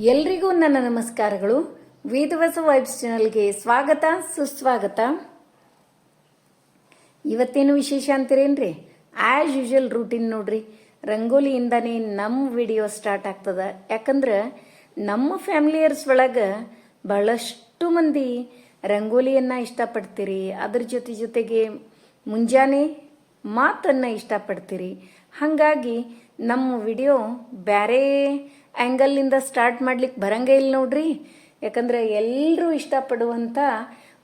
ಎಲ್ರಿಗೂ ನನ್ನ ನಮಸ್ಕಾರಗಳು. ವೇದವಸ ವೈಬ್ಸ್ ಚಾನಲ್ಗೆ ಸ್ವಾಗತ, ಸುಸ್ವಾಗತ. ಇವತ್ತೇನು ವಿಶೇಷ ಅಂತೀರೇನ್ರಿ? ಆ್ಯಸ್ ಯೂಶುವಲ್ ರೂಟೀನ್ ನೋಡ್ರಿ. ರಂಗೋಲಿಯಿಂದನೇ ನಮ್ಮ ವಿಡಿಯೋ ಸ್ಟಾರ್ಟ್ ಆಗ್ತದ. ಯಾಕಂದ್ರೆ ನಮ್ಮ ಫ್ಯಾಮಿಲಿಯರ್ಸ್ ಒಳಗೆ ಬಹಳಷ್ಟು ಮಂದಿ ರಂಗೋಲಿಯನ್ನು ಇಷ್ಟಪಡ್ತೀರಿ. ಅದ್ರ ಜೊತೆ ಜೊತೆಗೆ ಮುಂಜಾನೆ ಮಾತನ್ನು ಇಷ್ಟಪಡ್ತೀರಿ. ಹಾಗಾಗಿ ನಮ್ಮ ವಿಡಿಯೋ ಬೇರೆ ಆ್ಯಂಗಲ್ನಿಂದ ಸ್ಟಾರ್ಟ್ ಮಾಡ್ಲಿಕ್ಕೆ ಬರಂಗೇ ಇಲ್ಲ ನೋಡ್ರಿ. ಯಾಕಂದ್ರೆ ಎಲ್ಲರೂ ಇಷ್ಟಪಡುವಂಥ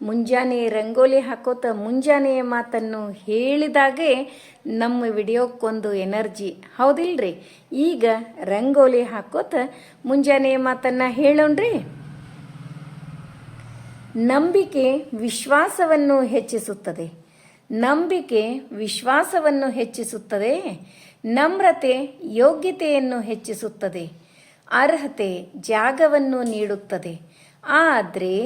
ಮುಂಜಾನೆ ರಂಗೋಲಿ ಹಾಕೋತ ಮುಂಜಾನೆಯ ಮಾತನ್ನು ಹೇಳಿದಾಗೆ ನಮ್ಮ ವಿಡಿಯೋಕ್ಕೊಂದು ಎನರ್ಜಿ. ಹೌದಿಲ್ರಿ? ಈಗ ರಂಗೋಲಿ ಹಾಕೋತ ಮುಂಜಾನೆಯ ಮಾತನ್ನು ಹೇಳೋಣ್ರಿ. ನಂಬಿಕೆ ವಿಶ್ವಾಸವನ್ನು ಹೆಚ್ಚಿಸುತ್ತದೆ. ನಂಬಿಕೆ ವಿಶ್ವಾಸವನ್ನು ಹೆಚ್ಚಿಸುತ್ತದೆ. ನಮ್ರತೆ ಯೋಗ್ಯತೆಯನ್ನು ಹೆಚ್ಚಿಸುತ್ತದೆ. ಅರ್ಹತೆ ಜಾಗವನ್ನು ನೀಡುತ್ತದೆ. ಆದರೆ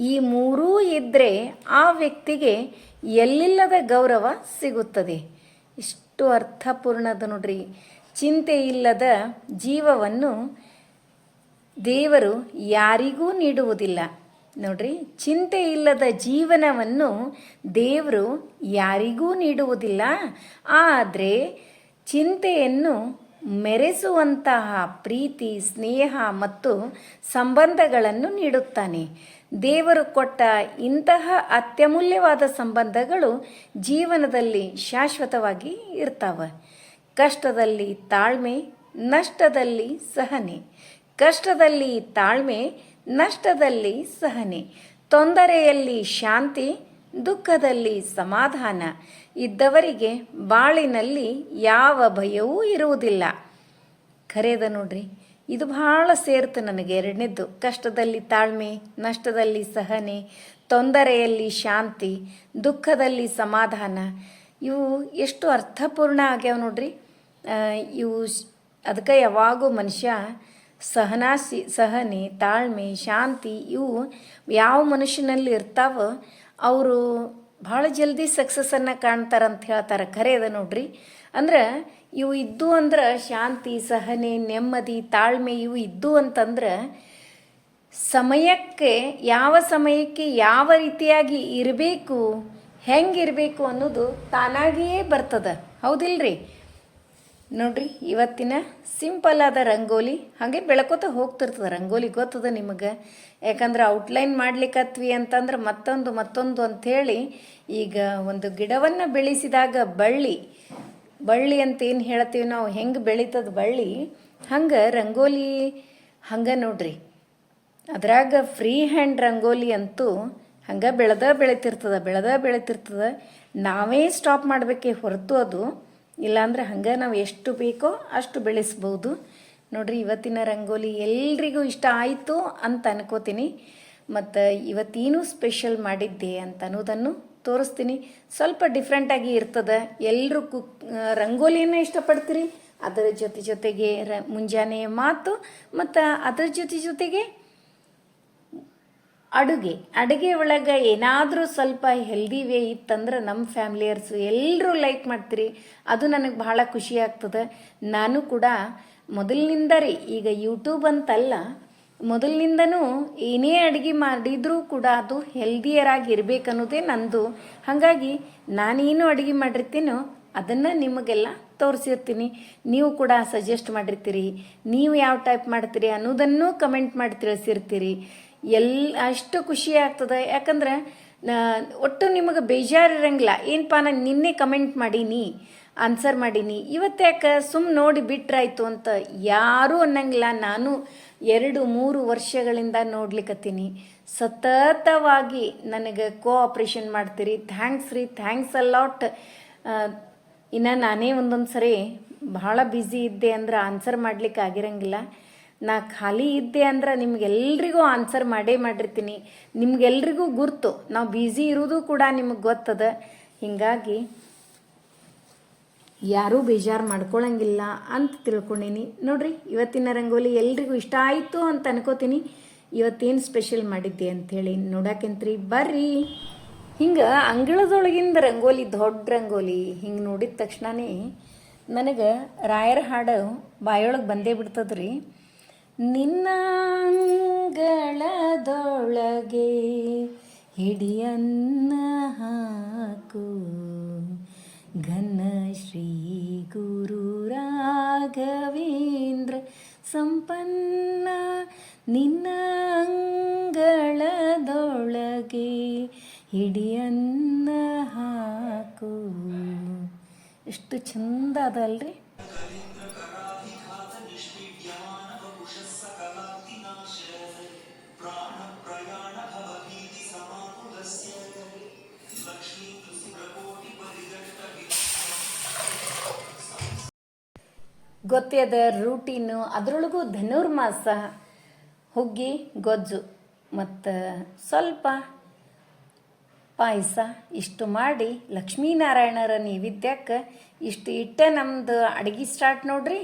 ಈ ಮೂರೂ ಇದ್ದರೆ ಆ ವ್ಯಕ್ತಿಗೆ ಎಲ್ಲಿಲ್ಲದ ಗೌರವ ಸಿಗುತ್ತದೆ. ಇಷ್ಟು ಅರ್ಥಪೂರ್ಣದ ನೋಡ್ರಿ. ಚಿಂತೆ ಇಲ್ಲದ ಜೀವವನ್ನು ದೇವರು ಯಾರಿಗೂ ನೀಡುವುದಿಲ್ಲ. ನೋಡ್ರಿ, ಚಿಂತೆ ಇಲ್ಲದ ಜೀವನವನ್ನು ದೇವರು ಯಾರಿಗೂ ನೀಡುವುದಿಲ್ಲ. ಆದರೆ ಚಿಂತೆಯನ್ನು ಮೆರೆಸುವಂತಹ ಪ್ರೀತಿ, ಸ್ನೇಹ ಮತ್ತು ಸಂಬಂಧಗಳನ್ನು ನೀಡುತ್ತಾನೆ. ದೇವರು ಕೊಟ್ಟ ಇಂತಹ ಅತ್ಯಮೂಲ್ಯವಾದ ಸಂಬಂಧಗಳು ಜೀವನದಲ್ಲಿ ಶಾಶ್ವತವಾಗಿ ಇರ್ತಾವೆ. ಕಷ್ಟದಲ್ಲಿ ತಾಳ್ಮೆ, ನಷ್ಟದಲ್ಲಿ ಸಹನೆ. ಕಷ್ಟದಲ್ಲಿ ತಾಳ್ಮೆ, ನಷ್ಟದಲ್ಲಿ ಸಹನೆ. ತೊಂದರೆಯಲ್ಲಿ ಶಾಂತಿ, ದುಃಖದಲ್ಲಿ ಸಮಾಧಾನ. ಇದ್ದವರಿಗೆ ಬಾಳಿನಲ್ಲಿ ಯಾವ ಭಯವೂ ಇರುವುದಿಲ್ಲ. ಖರೇದ ನೋಡ್ರಿ, ಇದು ಬಹಳ ಸೇರ್ತು ನನಗೆ ಎರಡನೇದ್ದು. ಕಷ್ಟದಲ್ಲಿ ತಾಳ್ಮೆ, ನಷ್ಟದಲ್ಲಿ ಸಹನೆ, ತೊಂದರೆಯಲ್ಲಿ ಶಾಂತಿ, ದುಃಖದಲ್ಲಿ ಸಮಾಧಾನ. ಇವು ಎಷ್ಟು ಅರ್ಥಪೂರ್ಣ ಆಗ್ಯಾವ ನೋಡ್ರಿ. ಇವು ಅದಕ್ಕೆ ಯಾವಾಗೂ ಮನುಷ್ಯ ಸಹನಾಸಿ, ಸಹನೆ, ತಾಳ್ಮೆ, ಶಾಂತಿ ಇವು ಯಾವ ಮನುಷ್ಯನಲ್ಲಿ ಇರ್ತಾವೋ, ಅವರು ಭಾಳ ಜಲ್ದಿ ಸಕ್ಸಸ್ಸನ್ನು ಕಾಣ್ತಾರಂತ ಹೇಳ್ತಾರೆ. ಖರೆ ಅದ ನೋಡ್ರಿ. ಅಂದ್ರೆ ಇವು ಇದ್ದು ಅಂದ್ರೆ ಶಾಂತಿ, ಸಹನೆ, ನೆಮ್ಮದಿ, ತಾಳ್ಮೆ ಇವು ಇದ್ದು ಅಂತಂದ್ರೆ ಸಮಯಕ್ಕೆ ಯಾವ ಸಮಯಕ್ಕೆ ಯಾವ ರೀತಿಯಾಗಿ ಇರಬೇಕು ಹೆಂಗಿರಬೇಕು ಅನ್ನೋದು ತಾನಾಗಿಯೇ ಬರ್ತದ. ಹೌದಿಲ್ರಿ? ನೋಡ್ರಿ, ಇವತ್ತಿನ ಸಿಂಪಲ್ ಆದ ರಂಗೋಲಿ, ಹಾಗೆ ಬೆಳಕೋತ ಹೋಗ್ತಿರ್ತದೆ. ರಂಗೋಲಿ ಗೊತ್ತದ ನಿಮಗೆ? ಯಾಕಂದ್ರೆ ಔಟ್ಲೈನ್ ಮಾಡ್ಲಿಕ್ಕತ್ವಿ ಅಂತಂದ್ರೆ ಮತ್ತೊಂದು ಮತ್ತೊಂದು ಅಂಥೇಳಿ ಈಗ ಒಂದು ಗಿಡವನ್ನು ಬೆಳೆಸಿದಾಗ ಬಳ್ಳಿ ಬಳ್ಳಿ ಅಂತ ಏನು ಹೇಳ್ತೀವಿ ನಾವು? ಹೆಂಗೆ ಬೆಳೀತದ ಬಳ್ಳಿ? ಹಂಗೆ ರಂಗೋಲಿ, ಹಂಗೆ ನೋಡ್ರಿ. ಅದ್ರಾಗ ಫ್ರೀ ಹ್ಯಾಂಡ್ ರಂಗೋಲಿ ಅಂತೂ ಹಂಗೆ ಬೆಳೆದ ಬೆಳಿತಿರ್ತದ ಬೆಳೆದ ಬೆಳಿತಿರ್ತದ. ನಾವೇ ಸ್ಟಾಪ್ ಮಾಡಬೇಕೇ ಹೊರತು ಅದು. ಇಲ್ಲಾಂದ್ರೆ ಹಂಗೆ ನಾವು ಎಷ್ಟು ಬೇಕೋ ಅಷ್ಟು ಬೆಳೆಸ್ಬೋದು. ನೋಡ್ರಿ ಇವತ್ತಿನ ರಂಗೋಲಿ ಎಲ್ರಿಗೂ ಇಷ್ಟ ಆಯಿತು ಅಂತ ಅನ್ಕೋತೀನಿ. ಮತ್ತು ಇವತ್ತೇನು ಸ್ಪೆಷಲ್ ಮಾಡಿದ್ದೆ ಅಂತ ಅನ್ನೋದನ್ನು ತೋರಿಸ್ತೀನಿ. ಸ್ವಲ್ಪ ಡಿಫ್ರೆಂಟಾಗಿ ಇರ್ತದೆ. ಎಲ್ಲರೂ ಕುಕ್ ರಂಗೋಲಿಯನ್ನು ಇಷ್ಟಪಡ್ತೀರಿ? ಅದರ ಜೊತೆ ಜೊತೆಗೆ ರ ಮುಂಜಾನೆಯ ಮಾತು, ಮತ್ತು ಅದರ ಜೊತೆ ಜೊತೆಗೆ ಅಡುಗೆ. ಅಡುಗೆ ಒಳಗೆ ಏನಾದರೂ ಸ್ವಲ್ಪ ಹೆಲ್ದಿ ವೇ ಇತ್ತಂದ್ರೆ ನಮ್ಮ ಫ್ಯಾಮಿಲಿಯರ್ಸು ಎಲ್ಲರೂ ಲೈಕ್ ಮಾಡ್ತೀರಿ. ಅದು ನನಗೆ ಬಹಳ ಖುಷಿ ಆಗ್ತದೆ. ನಾನು ಕೂಡ ಮೊದಲಿನಿಂದ ರೀ, ಈಗ ಯೂಟ್ಯೂಬ್ ಅಂತಲ್ಲ, ಮೊದಲಿನಿಂದನೂ ಏನೇ ಅಡುಗೆ ಮಾಡಿದರೂ ಕೂಡ ಅದು ಹೆಲ್ದಿಯರಾಗಿ ಇರಬೇಕನ್ನೋದೇ ನಂದು. ಹಾಗಾಗಿ ನಾನೇನು ಅಡುಗೆ ಮಾಡಿರ್ತೀನೋ ಅದನ್ನು ನಿಮಗೆಲ್ಲ ತೋರಿಸಿರ್ತೀನಿ. ನೀವು ಕೂಡ ಸಜೆಸ್ಟ್ ಮಾಡಿರ್ತೀರಿ. ನೀವು ಯಾವ ಟೈಪ್ ಮಾಡ್ತೀರಿ ಅನ್ನೋದನ್ನು ಕಮೆಂಟ್ ಮಾಡಿ ತಿಳಿಸಿರ್ತೀರಿ. ಎಲ್ಲ ಅಷ್ಟು ಖುಷಿ ಆಗ್ತದೆ. ಯಾಕಂದ್ರೆ ಒಟ್ಟು ನಿಮಗೆ ಬೇಜಾರು ಇರಂಗಿಲ್ಲ ಏನಪ್ಪ ನಾನು ನಿನ್ನೆ ಕಮೆಂಟ್ ಮಾಡೀನಿ ಆನ್ಸರ್ ಮಾಡೀನಿ. ಇವತ್ತು ಸುಮ್ ನೋಡಿ ಬಿಟ್ರಾಯ್ತು ಅಂತ ಯಾರೂ ಅನ್ನಂಗಿಲ್ಲ. ನಾನು ಎರಡು, ಮೂರು ವರ್ಷಗಳಿಂದ ನೋಡ್ಲಿಕ್ಕತ್ತೀನಿ ಸತತವಾಗಿ ನನಗೆ ಕೋಆಪ್ರೇಷನ್ ಮಾಡ್ತೀರಿ. ಥ್ಯಾಂಕ್ಸ್ ರೀ. ಥ್ಯಾಂಕ್ಸ್ ಅಲಾಟ್ ಇನ್ನು ನಾನೇ ಒಂದೊಂದು ಸರಿ ಭಾಳ ಬ್ಯುಸಿ ಇದ್ದೆ ಅಂದ್ರೆ ಆನ್ಸರ್ ಮಾಡ್ಲಿಕ್ಕೆ ಆಗಿರಂಗಿಲ್ಲ. ನಾ ಖಾಲಿ ಇದ್ದೆ ಅಂದ್ರೆ ನಿಮ್ಗೆಲ್ರಿಗೂ ಆನ್ಸರ್ ಮಾಡೇ ಮಾಡಿರ್ತೀನಿ. ನಿಮ್ಗೆಲ್ರಿಗೂ ಗುರ್ತು. ನಾವು ಬ್ಯುಸಿ ಇರೋದು ಕೂಡ ನಿಮಗೆ ಗೊತ್ತದ. ಹೀಗಾಗಿ ಯಾರೂ ಬೇಜಾರು ಮಾಡ್ಕೊಳ್ಳಂಗಿಲ್ಲ ಅಂತ ತಿಳ್ಕೊಂಡೀನಿ. ನೋಡ್ರಿ, ಇವತ್ತಿನ ರಂಗೋಲಿ ಎಲ್ರಿಗೂ ಇಷ್ಟ ಆಯಿತು ಅಂತ ಅನ್ಕೋತೀನಿ. ಇವತ್ತೇನು ಸ್ಪೆಷಲ್ ಮಾಡಿದ್ದೆ ಅಂಥೇಳಿ ನೋಡಾಕೆಂತ್ರಿ. ಬರ್ರಿ. ಹಿಂಗೆ ಅಂಗಳದೊಳಗಿಂದ ರಂಗೋಲಿ, ದೊಡ್ಡ ರಂಗೋಲಿ ಹಿಂಗೆ ನೋಡಿದ ತಕ್ಷಣನೇ ನನಗೆ ರಾಯರ ಹಾಡು ಬಾಯೊಳಗೆ ಬಂದೇ ಬಿಡ್ತದ್ರಿ. ನಿನ್ನ ಹಿಡಿಯನ್ನದೊಳಗೆ ಹಿಡಿಯನ್ನ ಹಾಕು. ಘನ ಶ್ರೀ ಗುರು ರಾಘವೇಂದ್ರ, ಸಂಪನ್ನ ನಿನ್ನ ಅಂಗಳದೊಳಗೆ ಹಿಡಿಯನ್ನ ಹಾಕು. ಎಷ್ಟು ಚಂದ ಅದಲ್ರಿ. ಗೊತ್ತೇ ಅದ ರೂಟೀನು ಅದರೊಳಗೂ ಧನುರ್ಮಾಸ ಹುಗ್ಗಿ, ಗೊಜ್ಜು, ಮತ್ತು ಸ್ವಲ್ಪ ಪಾಯಸ ಇಷ್ಟು ಮಾಡಿ ಲಕ್ಷ್ಮೀನಾರಾಯಣರ ನೈವೇದ್ಯಕ್ಕೆ ಇಷ್ಟು ಇಟ್ಟೆ ನಮ್ದು ಅಡ್ಗೆ ಸ್ಟಾರ್ಟ್ ನೋಡ್ರಿ.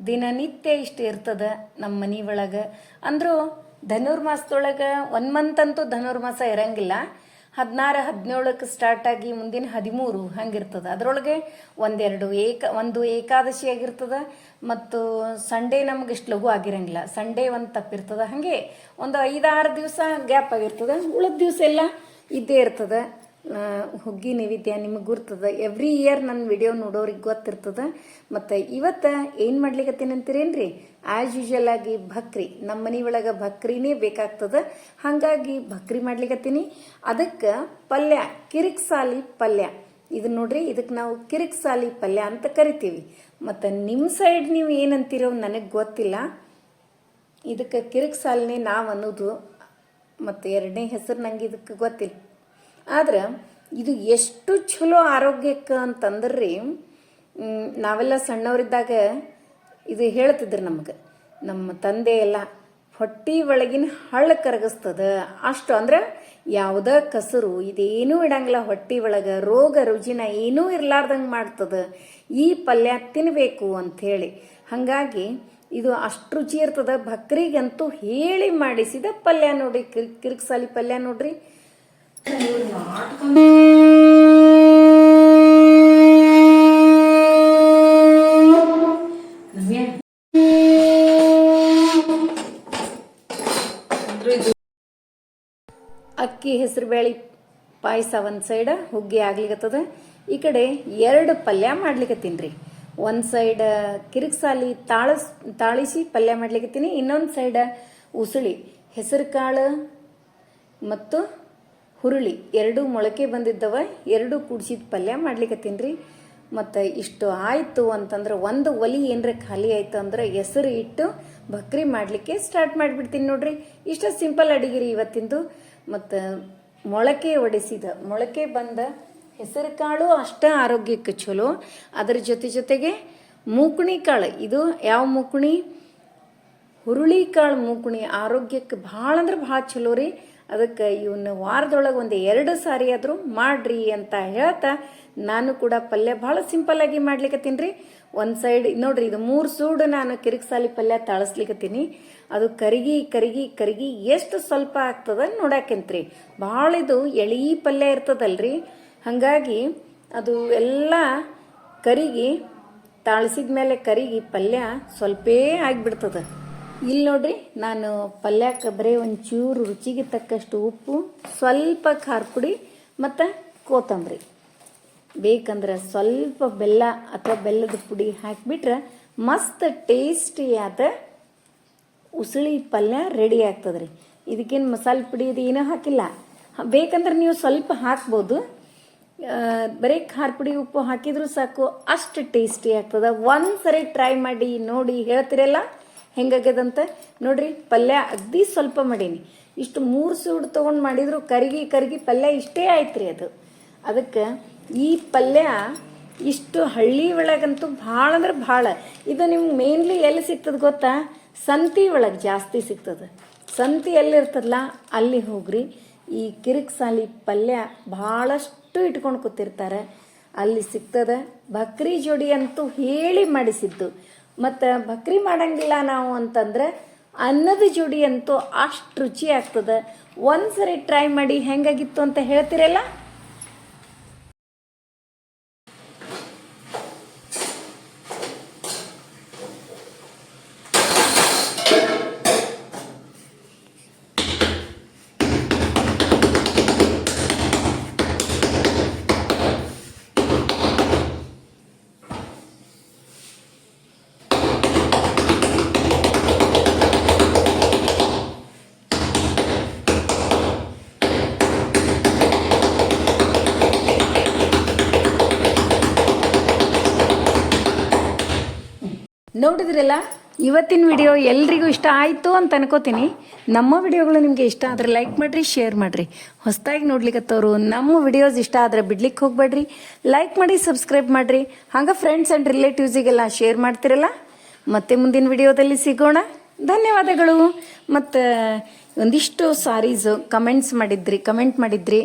ದಿನನಿತ್ಯ ಇಷ್ಟು ಇರ್ತದೆ ನಮ್ಮ ಮನೆ ಒಳಗೆ ಅಂದರೂ ಧನುರ್ಮಾಸದೊಳಗೆ ಒನ್ ಮಂತ್ ಅಂತೂ ಧನುರ್ಮಾಸ ಇರಂಗಿಲ್ಲ. ಹದಿನಾರು, ಹದಿನೇಳಕ್ಕೆ ಸ್ಟಾರ್ಟ್ ಆಗಿ ಮುಂದಿನ ಹದಿಮೂರು ಹಂಗಿರ್ತದೆ. ಅದರೊಳಗೆ ಒಂದೆರಡು ಏಕ, ಒಂದು ಏಕಾದಶಿ ಆಗಿರ್ತದೆ ಮತ್ತು ಸಂಡೇ ನಮ್ಗೆ ಇಷ್ಟು ಲಘು ಆಗಿರಂಗಿಲ್ಲ. ಸಂಡೇ ಒಂದು ತಪ್ಪಿರ್ತದೆ. ಹಾಗೆ ಒಂದು ಐದಾರು ದಿವಸ ಗ್ಯಾಪ್ ಆಗಿರ್ತದೆ. ಉಳಿದ ದಿವಸ ಎಲ್ಲ ಇದ್ದೇ ಇರ್ತದೆ. ಹುಗ್ಗಿ ನೈವೇದ್ಯ ನಿಮಗೆ ಗುರ್ತದೆ. ಎವ್ರಿ ಇಯರ್ ನನ್ನ ವಿಡಿಯೋ ನೋಡೋರಿಗೆ ಗೊತ್ತಿರ್ತದೆ. ಮತ್ತು ಇವತ್ತು ಏನು ಮಾಡ್ಲಿಕ್ಕೆ ಮಾಡ್ಲಿಕತ್ತೀನಿ ಅಂತೀರೇನ್ರಿ ಆ್ಯಸ್ ಯೂಶಲ್ ಆಗಿ ಭಕ್ರಿ, ನಮ್ಮ ಮನೆ ಒಳಗೆ ಭಕ್ರಿನೇ ಬೇಕಾಗ್ತದೆ. ಹಾಗಾಗಿ ಭಕ್ರಿ ಮಾಡ್ಲಿಕ್ಕತ್ತೀನಿ ಅದಕ್ಕೆ ಪಲ್ಯ ಕಿರಿಕ್ ಸಾಲಿ ಪಲ್ಯ. ಇದು ನೋಡ್ರಿ ಇದಕ್ಕೆ ನಾವು ಕಿರಿಕ್ ಸಾಲಿ ಪಲ್ಯ ಅಂತ ಕರಿತೀವಿ. ಮತ್ತು ನಿಮ್ಮ ಸೈಡ್ ನೀವು ಏನಂತೀರೋ ನನಗೆ ಗೊತ್ತಿಲ್ಲ. ಇದಕ್ಕೆ ಕಿರಿಕ್ ಸಾಲಿನೇ ನಾವು ಅನ್ನೋದು ಮತ್ತು ಎರಡನೇ ಹೆಸರು ನಂಗೆ ಇದಕ್ಕೆ ಗೊತ್ತಿಲ್ಲ. ಆದ್ರೆ ಇದು ಎಷ್ಟು ಚಲೋ ಆರೋಗ್ಯಕ್ಕೆ ಅಂತಂದ್ರೆ ನಾವೆಲ್ಲ ಸಣ್ಣವರಿದ್ದಾಗ ಇದು ಹೇಳ್ತಿದ್ರು ನಮಗೆ. ನಮ್ಮ ತಂದೆ ಎಲ್ಲ ಹೊಟ್ಟಿ ಒಳಗಿನ ಹಳ್ಳ ಕರಗಿಸ್ತದ. ಅಷ್ಟು ಅಂದ್ರೆ ಯಾವುದೇ ಕಸರು ಇದೇನೂ ಇಡಂಗಿಲ್ಲ. ಹೊಟ್ಟಿ ಒಳಗೆ ರೋಗ ರುಜಿನ ಏನೂ ಇರ್ಲಾರ್ದಂಗೆ ಮಾಡ್ತದೆ. ಈ ಪಲ್ಯ ತಿನ್ನಬೇಕು ಅಂಥೇಳಿ. ಹಾಗಾಗಿ ಇದು ಅಷ್ಟು ರುಚಿ ಇರ್ತದೆ. ಬಕ್ರಿಗಂತೂ ಹೇಳಿ ಮಾಡಿಸಿದ ಪಲ್ಯ ನೋಡ್ರಿ ಕಿರ್, ಕಿರ್ಕ್ಸಾಲಿ ಪಲ್ಯ ನೋಡ್ರಿ. ಅಕ್ಕಿ ಹೆಸರುಬೇಳೆ ಪಾಯಸ ಒಂದು ಸೈಡ ಹುಗ್ಗಿ ಆಗ್ಲಿಕತ್ತದ. ಈ ಕಡೆ ಎರಡು ಪಲ್ಯ ಮಾಡ್ಲಿಕತ್ತೀನಿ ರೀ. ಒಂದು ಸೈಡ್ ಕಿರಿಕ್ಸಾಲಿ ತಾಳಸ್, ತಾಳಿಸಿ ಪಲ್ಯ ಮಾಡ್ಲಿಕತ್ತೀನಿ. ಇನ್ನೊಂದು ಸೈಡ ಉಸುಳಿ, ಹೆಸರು ಕಾಳು ಮತ್ತು ಹುರುಳಿ ಎರಡು ಮೊಳಕೆ ಬಂದಿದ್ದವ. ಎರಡು ಕುಡ್ಸಿದ ಪಲ್ಯ ಮಾಡ್ಲಿಕತ್ತೀನಿ ರೀ. ಮತ್ತು ಇಷ್ಟು ಆಯಿತು ಅಂತಂದ್ರೆ ಒಂದು ಒಲಿ ಏನರ ಖಾಲಿ ಆಯ್ತು ಅಂದ್ರೆ ಹೆಸರು ಇಟ್ಟು ಭಕ್ರಿ ಮಾಡಲಿಕ್ಕೆ ಸ್ಟಾರ್ಟ್ ಮಾಡಿಬಿಡ್ತೀನಿ ನೋಡ್ರಿ. ಇಷ್ಟ ಸಿಂಪಲ್ ಅಡಿಗೆ ರೀ ಇವತ್ತಿಂದು. ಮತ್ತು ಮೊಳಕೆ ಒಡೆಸಿದ. ಮೊಳಕೆ ಬಂದ ಹೆಸರು ಕಾಳು ಅಷ್ಟೇ ಆರೋಗ್ಯಕ್ಕೆ ಚಲೋ. ಅದರ ಜೊತೆ ಜೊತೆಗೆ ಮೂಕಣಿ ಕಾಳು. ಇದು ಯಾವ ಮೂಕಣಿ? ಹುರುಳಿಕಾಳು ಮೂಕುಣಿ. ಆರೋಗ್ಯಕ್ಕೆ ಭಾಳ ಅಂದ್ರೆ ಭಾಳ ಚಲೋ ರೀ ಅದಕ್ಕೆ ಇವನ್ನ ವಾರದೊಳಗೆ ಒಂದು ಎರಡು ಸಾರಿ ಆದರೂ ಮಾಡ್ರಿ ಅಂತ ಹೇಳ್ತಾ ನಾನು ಕೂಡ ಪಲ್ಯ ಭಾಳ ಸಿಂಪಲ್ಲಾಗಿ ಮಾಡ್ಲಿಕತ್ತೀನಿ ರೀ ಒಂದು ಸೈಡ್ ನೋಡ್ರಿ ಇದು ಮೂರು ಸೂಡು ನಾನು ಕಿರಿಕ್ಸಾಲಿ ಪಲ್ಯ ತಾಳಿಸ್ಲಿಕತ್ತೀನಿ ಅದು ಕರಿಗಿ ಕರಿಗಿ ಕರಿಗಿ ಎಷ್ಟು ಸ್ವಲ್ಪ ಆಗ್ತದ ನೋಡಾಕೆಂತ್ರಿ. ಭಾಳ ಇದು ಎಳಿ ಪಲ್ಯ ಇರ್ತದಲ್ರಿ. ಹಾಗಾಗಿ ಅದು ಎಲ್ಲ ಕರಿಗಿ ತಾಳಿಸಿದ ಮೇಲೆ ಕರಿಗಿ ಪಲ್ಯ ಸ್ವಲ್ಪೇ ಆಗಿಬಿಡ್ತದ. ಇಲ್ಲಿ ನೋಡ್ರಿ ನಾನು ಪಲ್ಯಕ್ಕೆ ಬರೀ ಒಂಚೂರು ರುಚಿಗೆ ತಕ್ಕಷ್ಟು ಉಪ್ಪು, ಸ್ವಲ್ಪ ಖಾರ ಪುಡಿ ಮತ್ತು ಕೋತಂಬರಿ ಬೇಕಂದ್ರೆ ಸ್ವಲ್ಪ ಬೆಲ್ಲ ಅಥವಾ ಬೆಲ್ಲದ ಪುಡಿ ಹಾಕಿಬಿಟ್ರೆ ಮಸ್ತ್ ಟೇಸ್ಟಿಯಾದ ಉಸಳಿ ಪಲ್ಯ ರೆಡಿ ಆಗ್ತದೆ ರೀ ಇದಕ್ಕೇನು ಮಸಾಲೆ ಪುಡಿ ಇದು ಏನೂ ಹಾಕಿಲ್ಲ. ಬೇಕಂದ್ರೆ ನೀವು ಸ್ವಲ್ಪ ಹಾಕ್ಬೋದು. ಬರೀ ಖಾರ ಪುಡಿ ಉಪ್ಪು ಹಾಕಿದ್ರು ಸಾಕು, ಅಷ್ಟು ಟೇಸ್ಟಿ ಆಗ್ತದೆ. ಒಂದು ಸರಿ ಟ್ರೈ ಮಾಡಿ ನೋಡಿ ಹೇಳ್ತಿರಲ್ಲ ಹೆಂಗಾಗ್ಯದಂತ. ನೋಡ್ರಿ, ಪಲ್ಯ ಅಗ್ದಿ ಸ್ವಲ್ಪ ಮಾಡೀನಿ. ಇಷ್ಟು ಮೂರು ಸೂಡು ತೊಗೊಂಡು ಮಾಡಿದ್ರು ಕರಿಗಿ ಕರಿಗಿ ಪಲ್ಯ ಇಷ್ಟೇ ಆಯ್ತು ರೀ ಅದು. ಅದಕ್ಕೆ ಈ ಪಲ್ಯ ಇಷ್ಟು ಹಳ್ಳಿ ಒಳಗಂತೂ ಭಾಳ ಅಂದ್ರೆ ಭಾಳ. ಇದು ನಿಮ್ಗೆ ಮೇನ್ಲಿ ಎಲ್ಲಿ ಸಿಗ್ತದೆ ಗೊತ್ತಾ? ಸಂತಿ ಒಳಗೆ ಜಾಸ್ತಿ ಸಿಗ್ತದೆ. ಸಂತಿ ಎಲ್ಲಿರ್ತದಲ್ಲ ಅಲ್ಲಿ ಹೋಗ್ರಿ. ಈ ಕಿರಿಕ್ ಸಾಲಿ ಪಲ್ಯ ಭಾಳಷ್ಟು ಇಟ್ಕೊಂಡು ಕೂತಿರ್ತಾರೆ. ಅಲ್ಲಿ ಸಿಗ್ತದೆ. ಬಕ್ರಿ ಜೋಡಿ ಅಂತೂ ಹೇಳಿ ಮಾಡಿಸಿದ್ದು. ಮತ್ತು ಬಕ್ರಿ ಮಾಡಂಗಿಲ್ಲ ನಾವು ಅಂತಂದ್ರೆ ಅನ್ನದ ಜೋಡಿ ಅಂತೂ ಅಷ್ಟು ರುಚಿ ಆಗ್ತದೆ. ಒಂದ್ಸರಿ ಟ್ರೈ ಮಾಡಿ ಹೆಂಗಾಗಿತ್ತು ಅಂತ ಹೇಳ್ತೀರಲ್ಲ? ನೋಡಿದ್ರಲ್ಲ ಇವತ್ತಿನ ವಿಡಿಯೋ ಎಲ್ರಿಗೂ ಇಷ್ಟ ಆಯಿತು ಅಂತ ಅನ್ಕೋತೀನಿ. ನಮ್ಮ ವಿಡಿಯೋಗಳು ನಿಮಗೆ ಇಷ್ಟ ಆದರೆ ಲೈಕ್ ಮಾಡಿರಿ ಶೇರ್ ಮಾಡಿರಿ. ಹೊಸದಾಗಿ ನೋಡ್ಲಿಕ್ಕತ್ತವರು ನಮ್ಮ ವಿಡಿಯೋಸ್ ಇಷ್ಟ ಆದರೆ ಬಿಡ್ಲಿಕ್ಕೆ ಹೋಗ್ಬೇಡ್ರಿ. ಲೈಕ್ ಮಾಡಿ ಸಬ್ಸ್ಕ್ರೈಬ್ ಮಾಡಿರಿ. ಹಾಗೆ ಫ್ರೆಂಡ್ಸ್ ಆ್ಯಂಡ್ ರಿಲೇಟಿವ್ಸಿಗೆಲ್ಲ ಶೇರ್ ಮಾಡ್ತಿರಲ್ಲ? ಮತ್ತೆ ಮುಂದಿನ ವಿಡಿಯೋದಲ್ಲಿ ಸಿಗೋಣ. ಧನ್ಯವಾದಗಳು. ಮತ್ತು ಒಂದಿಷ್ಟು ಸಾರೀಸು ಕಮೆಂಟ್ಸ್ ಮಾಡಿದ್ರಿ ಕಮೆಂಟ್ ಮಾಡಿದ್ರಿ.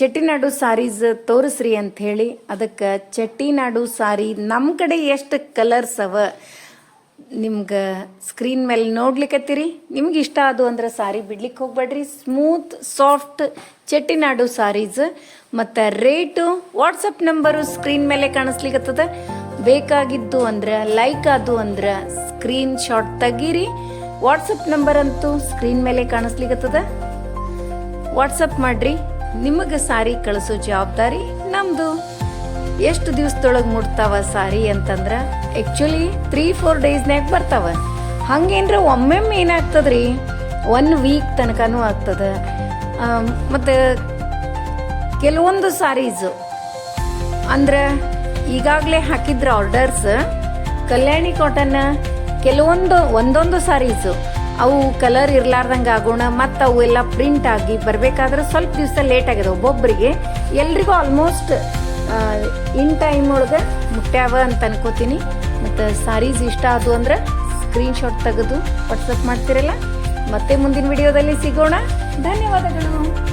ಚಟ್ಟಿನಾಡು ಸಾರೀಸ್ ತೋರಿಸ್ರಿ ಅಂತ ಹೇಳಿ. ಅದಕ್ಕೆ ಚಟ್ಟಿನಾಡು ಸಾರಿ ನಮ್ಮ ಕಡೆ ಎಷ್ಟು ಕಲರ್ಸ್ ಅವ? ನಿಮ್ಗೆ ಸ್ಕ್ರೀನ್ ಮೇಲೆ ನೋಡ್ಲಿಕ್ಕತ್ತೀರಿ ನಿಮ್ಗೆ ಇಷ್ಟ ಅದು ಅಂದ್ರೆ ಸಾರಿ ಬಿಡ್ಲಿಕ್ಕೆ ಹೋಗ್ಬೇಡ್ರಿ. Smooth soft Chettinad saris. ಮತ್ತು ರೇಟು ವಾಟ್ಸಪ್ ನಂಬರು ಸ್ಕ್ರೀನ್ ಮೇಲೆ ಕಾಣಿಸ್ಲಿಕ್ಕತ್ತದ ಬೇಕಾಗಿದ್ದು ಅಂದ್ರೆ ಲೈಕ್ ಅದು ಅಂದ್ರೆ ಸ್ಕ್ರೀನ್ ಶಾಟ್ ತೆಗೀರಿ. ವಾಟ್ಸಪ್ ನಂಬರ್ ಅಂತೂ ಸ್ಕ್ರೀನ್ ಮೇಲೆ ಕಾಣಿಸ್ಲಿಕ್ಕತ್ತದ ವಾಟ್ಸಪ್ ಮಾಡ್ರಿ. ನಿಮಗೆ ಸಾರಿ ಕಳಿಸೋ ಜವಾಬ್ದಾರಿ ನಮ್ದು. ಎಷ್ಟು ದಿವಸದೊಳಗೆ ಮುಟ್ತಾವ ಸಾರಿ ಅಂತಂದ್ರೆ ಆ್ಯಕ್ಚುಲಿ ತ್ರೀ ಫೋರ್ ಡೇಸ್ನ್ಯಾಗ ಬರ್ತಾವ. ಹಂಗೇನ್ರ ಒಮ್ಮೆಮ್ಮೆ ಏನಾಗ್ತದ್ರಿ? ಒನ್ ವೀಕ್ ತನಕನೂ ಆಗ್ತದೆ. ಮತ್ತು ಕೆಲವೊಂದು ಸಾರೀಸು ಅಂದ್ರೆ ಈಗಾಗಲೇ ಹಾಕಿದ್ರ ಆರ್ಡರ್ಸ್ ಕಲ್ಯಾಣಿ ಕಾಟನ್ ಕೆಲವೊಂದು, ಒಂದೊಂದು ಸಾರೀಸು ಅವು ಕಲರ್ ಇರ್ಲಾರ್ದಂಗೆ ಆಗೋಣ, ಮತ್ತು ಅವು ಎಲ್ಲ ಪ್ರಿಂಟ್ ಆಗಿ ಬರಬೇಕಾದ್ರೆ ಸ್ವಲ್ಪ ದಿವಸ ಲೇಟ್ ಆಗಿದೆ ಒಬ್ಬೊಬ್ಬರಿಗೆ ಎಲ್ರಿಗೂ ಆಲ್ಮೋಸ್ಟ್ ಇನ್ ಟೈಮ್ ಒಳಗೆ ಮುಟ್ಟ್ಯಾವ ಅಂತ ಅನ್ಕೋತೀನಿ. ಮತ್ತು ಸಾರೀಸ್ ಇಷ್ಟ ಆದವು ಅಂದ್ರೆ ಸ್ಕ್ರೀನ್ಶಾಟ್ ತೆಗೆದು ವಾಟ್ಸಪ್ ಮಾಡ್ತಿರಲ್ಲ. ಮತ್ತೆ ಮುಂದಿನ ವಿಡಿಯೋದಲ್ಲಿ ಸಿಗೋಣ. ಧನ್ಯವಾದಗಳು.